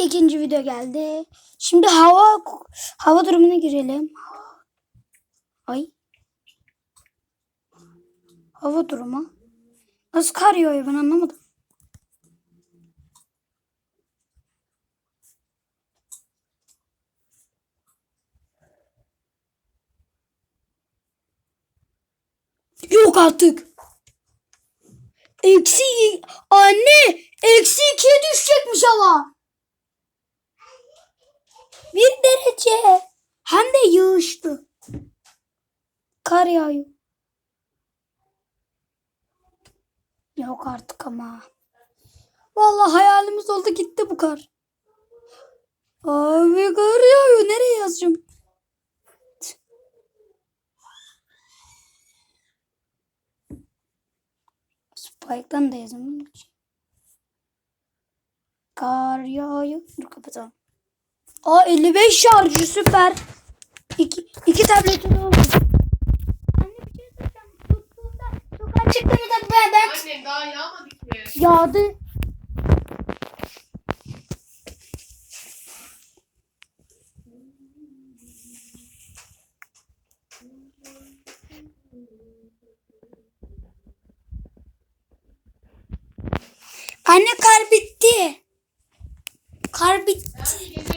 İkinci video geldi. Şimdi hava hava durumuna girelim. Ay. Hava durumu. Nasıl kar yağıyor ben anlamadım. Yok artık. Eksi anne eksi ikiye düşecekmiş hava. Bir derece. Hem de yağışlı. Kar yağıyor. Yok artık ama. Vallahi hayalimiz oldu gitti bu kar. Abi kar yağıyor. Nereye yazacağım? Spike'dan da yazamam. Kar yağıyor. Dur kapatalım. Aa 55 şarjı süper. İki, iki tabletim oldu. Anne bir şey söyleyeceğim. Tuttuğumda sokağa çıktığımda ben, ben Annem daha yağmadı ki. yağdı. Anne kar bitti. Kar bitti.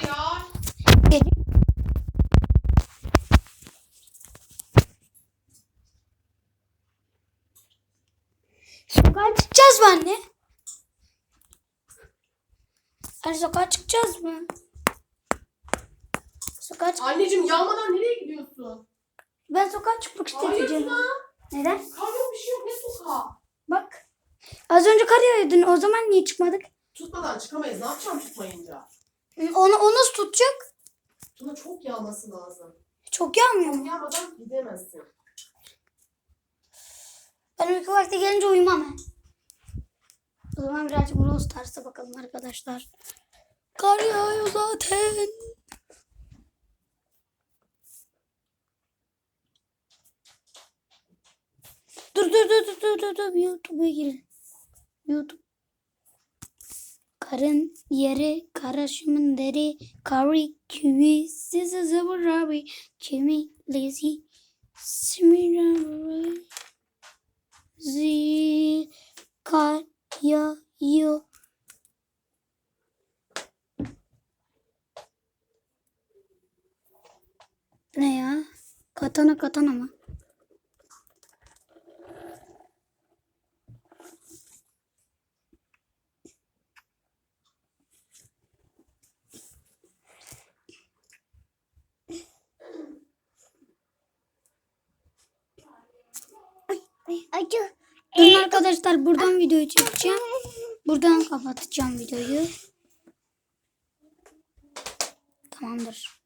Gece- Sokağa çıkacağız mı anne? Anne sokağa çıkacağız mı? Sokağa çık Anneciğim yağmadan nereye gidiyorsun? ben sokağa çıkmak Hayır istedim. Tuna. Neden? Kar yok bir şey yok. Ne sokağı? Bak. Az önce kar yağıyordu. O zaman niye çıkmadık? Tutmadan çıkamayız. Ne yapacağım tutmayınca? Onu, o nasıl tutacak? Tuna çok yağması lazım. Çok yağmıyor mu? Yağmadan gidemezsin. Ben uyku vakti gelince uyumam he. O zaman birazcık Brawl Stars'a bakalım arkadaşlar. Kar yağıyor zaten. Dur dur dur dur dur dur YouTube'a girin. YouTube. Karın yeri, karışımın deri, kari, kiwi, sizi zıvır abi, kimi, lazy, similar, zi, kar, ya, yo. Ne ya? Katana katana mı? Acı. Durun arkadaşlar buradan videoyu çekeceğim. Buradan kapatacağım videoyu. Tamamdır.